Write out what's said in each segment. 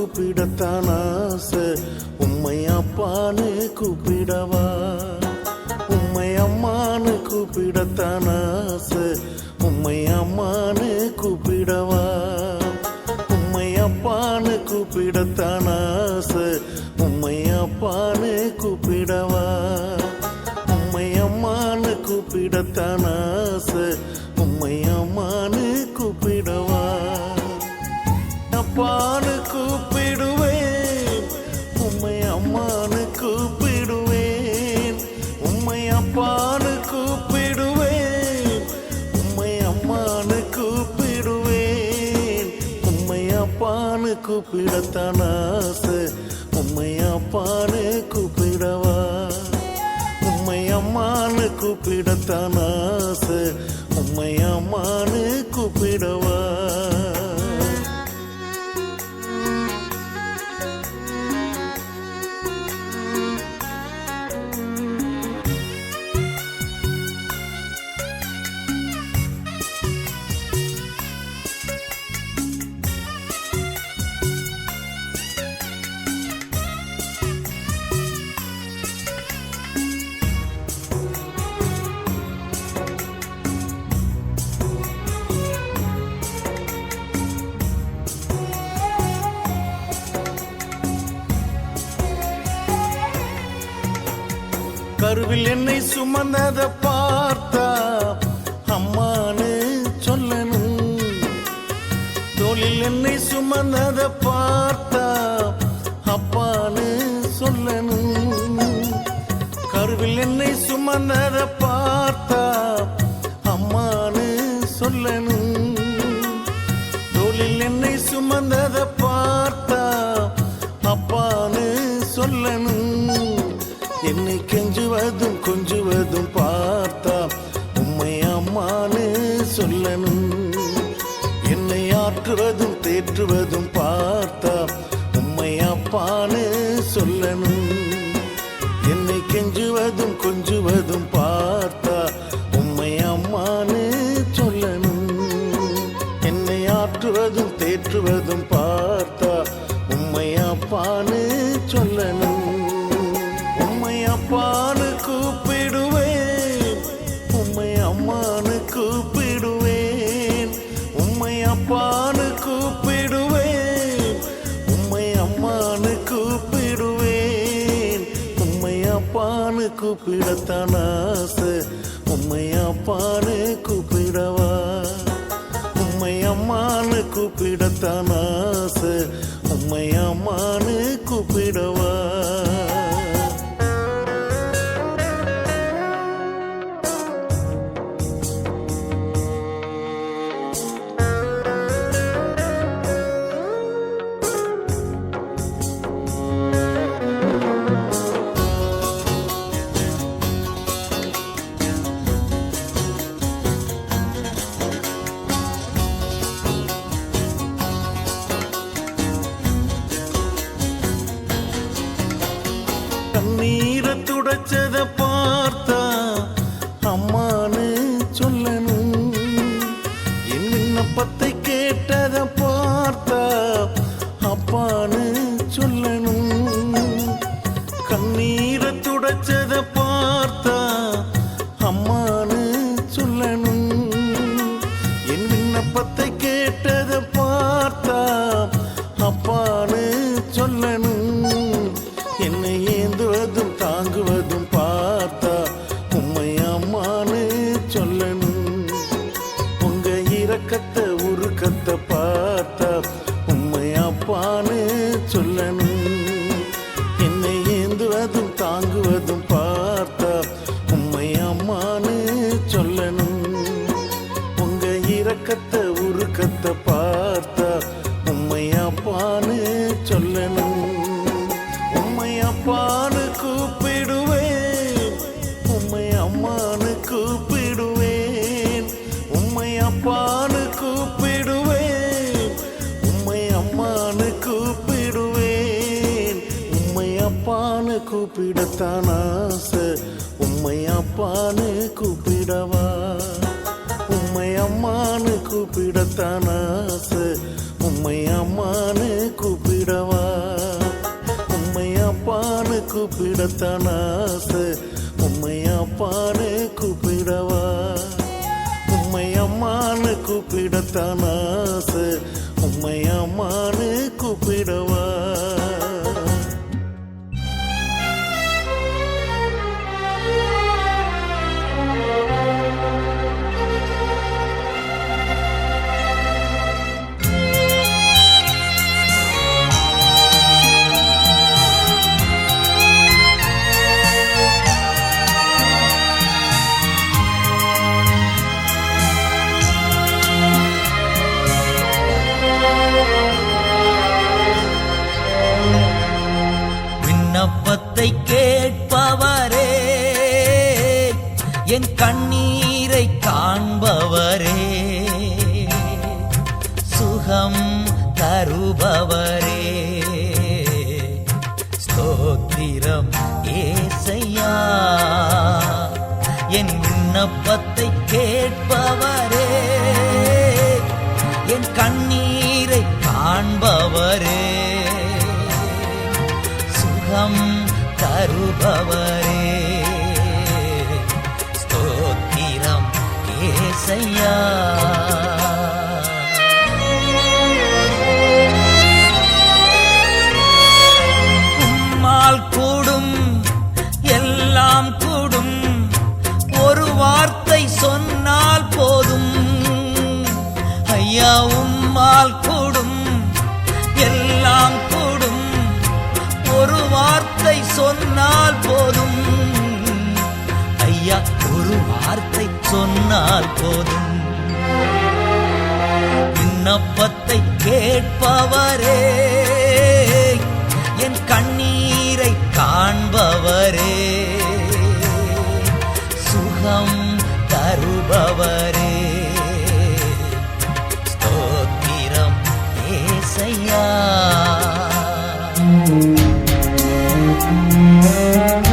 கூப்பிடத்தான் ஆசை. உம்மை அப்பான்னு கூப்பிடவா? உம்மை அம்மானு கூப்பிடத்தான் ஆசை. உம்மை அம்மானு கூப்பிடவா? உம்மை அப்பான்னு கூப்பிடத்தான் ஆசை. உம்மை அப்பான்னு கூப்பிடவா? உம்மை அம்மானு கூப்பிடத்தான் ஆசை. உம்மை அம்மானு கூப்பிடவா? அப்பான்னு கூப்பிடத்தான் ஆசை. உம்மை அப்பான்னு கூப்பிடவா? உம்மை அம்மான்னு கூப்பிடத்தான் ஆசை. உம்மை அம்மான்னு கூப்பிடவா? கருவில் என்னை சுமந்தத பார்த்தா அம்மானு சொல்லணும் தோளில் என்னை சுமந்தத பார்த்தா அப்பானு சொல்லணும் கருவில் என்னை சுமந்தத மாற்றுவதும் தேற்றுவதும் பார்த்த அப்பான்னு கூப்பிடத்தான் ஆசை. உம்மை அப்பான்னு கூப்பிடவா? உம்மை அம்மான்னு கூப்பிடத்தான் ஆசை. உம்மை அம்மான்னு கூப்பிடவா? கூப்பிடத்தான் ஆசை. உம்மை அப்பான்னு கூப்பிடவா? உம்மை அம்மான்னு கூப்பிடத்தான் ஆசை. உம்மை அம்மான்னு கூப்பிடவா? தருபவரே. ஸ்தோத்திரம் ஏசையா சொன்னால் போதும். ஐயா ஒரு வார்த்தை சொன்னால் போதும். விண்ணப்பத்தை கேட்பவரே என் கண்ணீரை காண்பவரே. சுகம் Música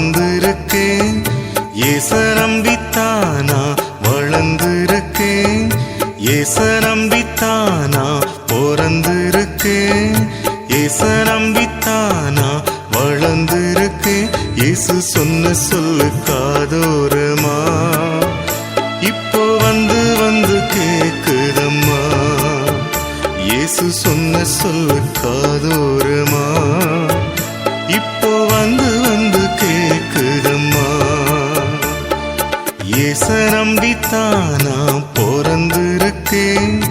வளர்ந்திருக்கேன் ஏச நம்பித்தானா? வளர்ந்திருக்கேன் ஏச நம்பித்தானா? பிறந்திருக்கேன் ஏச நம்பித்தானா? வளர்ந்திருக்கேன் இயேசு சொன்ன சொல்லு காதோரமா? இப்போ வந்து வந்து கேக்குதம்மா. இயேசு சொன்ன சொல்லு ஏச நம்பித்தானா? பிறந்திருக்கேன்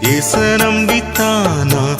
இச நம்பித்தானா? வளர்ந்திருக்கேன்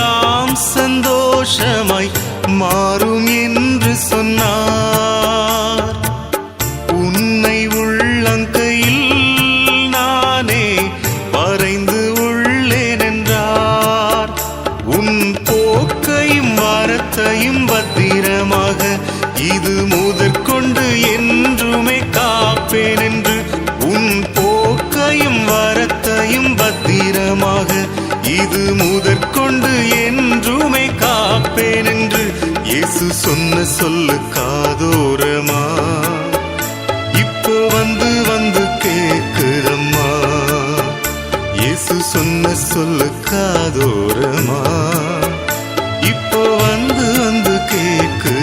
எல்லாம் சந்தோஷமாய் மாறும் என்று சொன்னார். சொல்லு காதோரமா? இப்போ வந்து வந்து கேக்குதம்மா. இயேசு சொன்ன சொல்லு காதோரமா? இப்போ வந்து வந்து கேக்கு